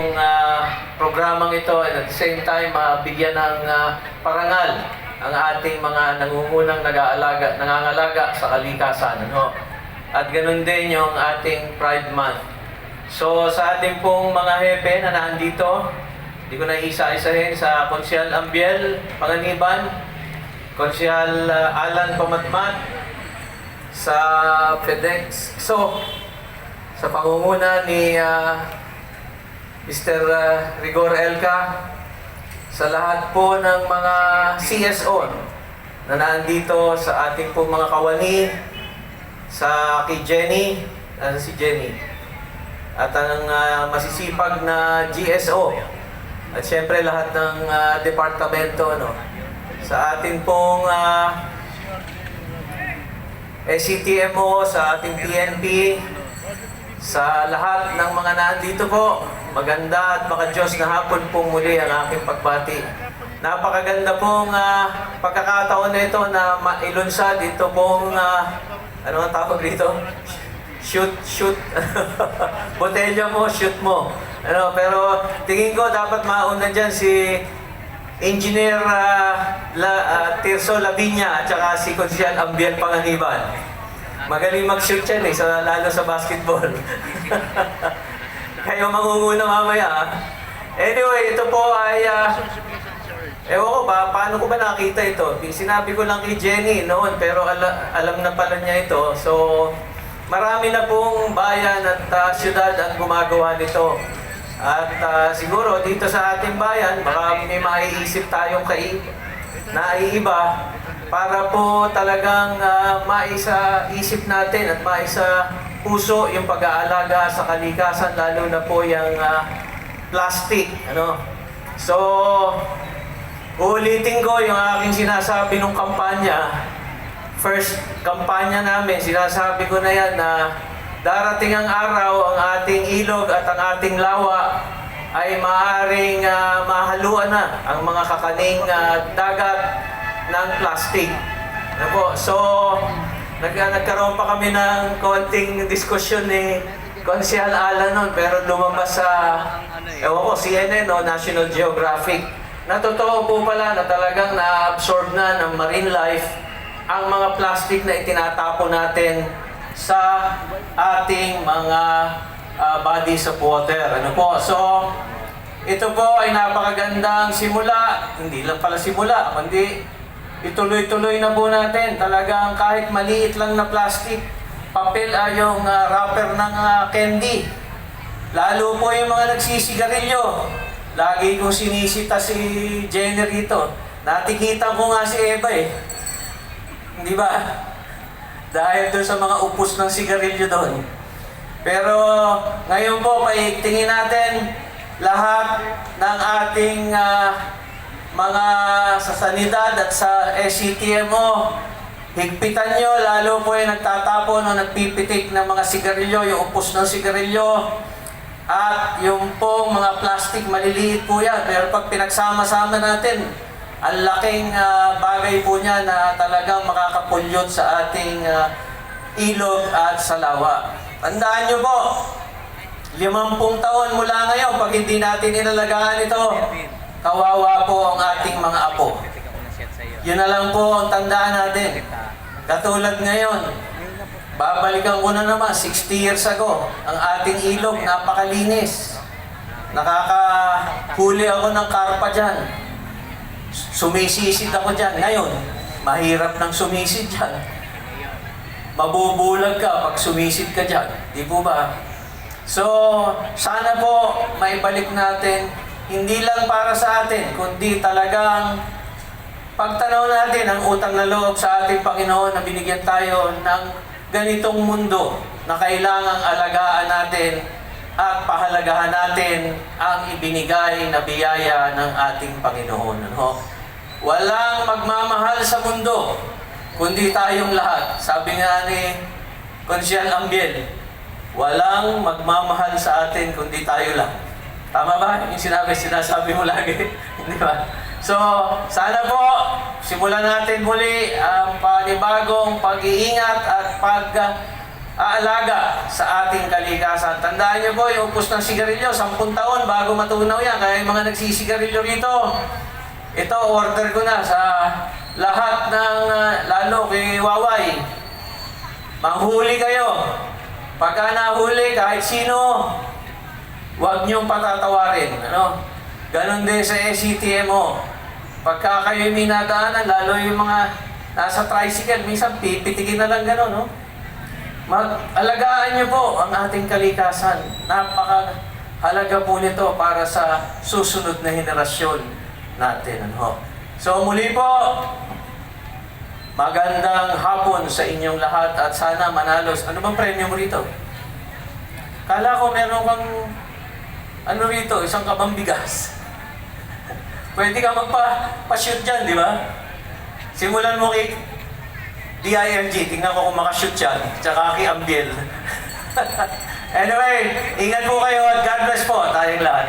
Kung ah, programang ito and at the same time ah, bigyan ng ah, parangal ang ating mga nangungunang nag-aalaga, nangangalaga sa kalikasan. Ano? At ganun din yung ating Pride Month. So sa ating pong mga hepe na nandito, hindi ko na isa-isahin sa Konsyal Ambiel, Panganiban, Konsyal ah, Alan Pamatmat, sa FedEx. So, sa pangunguna ni ah, Mr. ah, Rigor Elca, sa lahat po ng mga CSO na nandito sa ating po mga kawani, sa kay Jenny, ano si Jenny, at ang ah, masisipag na GSO, at syempre lahat ng ah, departamento, no, sa ating pong ah, SCTMO, sa ating PNP, sa lahat ng mga nandito po, maganda at makajos na hapon po muli ang aking pagbati. Napakaganda pong ah, pagkakataon na ito na mailunsad ito pong, ah, ano ang tawag dito? Shoot, shoot. Botelya mo, shoot mo. Ano, pero tingin ko dapat mauna dyan si Engineer ah, La, ah, Tirso Lavinia at saka si Consial Ambiel Panganiban. Magaling mag-shoot yan eh, sa, lalo sa basketball. Kayo mangunguna mamaya. ah. Anyway, ito po ay... ah, ewan ko ba, paano ko ba nakita ito? Sinabi ko lang kay Jenny noon, pero ala, alam na pala niya ito. So, marami na pong bayan at ah, syudad ang gumagawa nito. At ah, siguro dito sa ating bayan, baka may maiisip tayong kai naiiba para po talagang uh, maisa isip natin at maisa puso yung pag-aalaga sa kalikasan lalo na po yung ah, plastic ano so ulitin ko yung aking sinasabi nung kampanya first kampanya namin sinasabi ko na yan na darating ang araw ang ating ilog at ang ating lawa ay maaaring ah, mahaluan na ang mga kakaning ah, dagat ng plastic. Ano po? So, nag nagkaroon pa kami ng konting diskusyon ni Consial Alan noon, pero lumabas sa, ewan ko, CNN o National Geographic. Na totoo po pala na talagang na-absorb na ng marine life ang mga plastic na itinatapon natin sa ating mga ah, bodies of water. Ano po? So, ito po ay napakagandang simula. Hindi lang pala simula, kundi ituloy-tuloy na po natin. Talagang kahit maliit lang na plastic, papel ay yung ah, wrapper ng ah, candy. Lalo po yung mga nagsisigarilyo. Lagi kong sinisita si Jenny rito. Natikitan ko nga si Eva eh. Di ba? Dahil doon sa mga upos ng sigarilyo doon. Pero ngayon po, paigtingin natin lahat ng ating ah, mga sa sanidad at sa SCTMO. Higpitan nyo, lalo po yung nagtatapon o nagpipitik ng mga sigarilyo, yung upos ng sigarilyo. At yung pong mga plastic, maliliit po yan. Pero pag pinagsama-sama natin, ang laking ah, bagay po niya na talagang makakapulyot sa ating ah, ilog at sa lawa. Tandaan nyo po, limampung taon mula ngayon, pag hindi natin inalagaan ito, kawawa po ang ating mga apo. Yun na lang po ang tandaan natin. Katulad ngayon, babalikan ko na naman, 60 years ago, ang ating ilog, napakalinis. Nakakahuli ako ng karpa dyan. Sumisisid ako dyan. Ngayon, mahirap nang sumisid dyan. Mabubulag ka pag sumisid ka dyan. Di po ba? So, sana po maibalik natin, hindi lang para sa atin, kundi talagang pagtanaw natin ang utang na loob sa ating Panginoon na binigyan tayo ng ganitong mundo na kailangang alagaan natin at pahalagahan natin ang ibinigay na biyaya ng ating Panginoon. Ano? Walang magmamahal sa mundo, kundi tayong lahat. Sabi nga ni Consial Ambiel, walang magmamahal sa atin kundi tayo lang. Tama ba? Yung sinabi, sinasabi mo lagi. Di ba? So, sana po, simulan natin muli ang panibagong pag-iingat at pag aalaga sa ating kalikasan. Tandaan niyo po, yung upos ng sigarilyo, 10 taon bago matunaw yan. Kaya yung mga nagsisigarilyo rito, ito, order ko na sa lahat ng, ah, lalo kay Waway. Manghuli kayo. Pagka nahuli, kahit sino, huwag niyong patatawarin. Ano? Ganon din sa SCTMO. Pagka kayo may nadaanan, lalo yung mga nasa tricycle, minsan pipitikin na lang gano'n, no? Mag-alagaan niyo po ang ating kalikasan. Napaka halaga po nito para sa susunod na henerasyon natin. Ano? So muli po, magandang hapon sa inyong lahat at sana manalos. Ano bang premyo mo rito? Kala ko meron kang ano rito, isang kabang bigas. Pwede ka magpa-shoot dyan, di ba? Simulan mo kay DIMG, tingnan ko kung makashoot yan. Tsaka kay Ambiel. anyway, ingat po kayo at God bless po tayong lahat.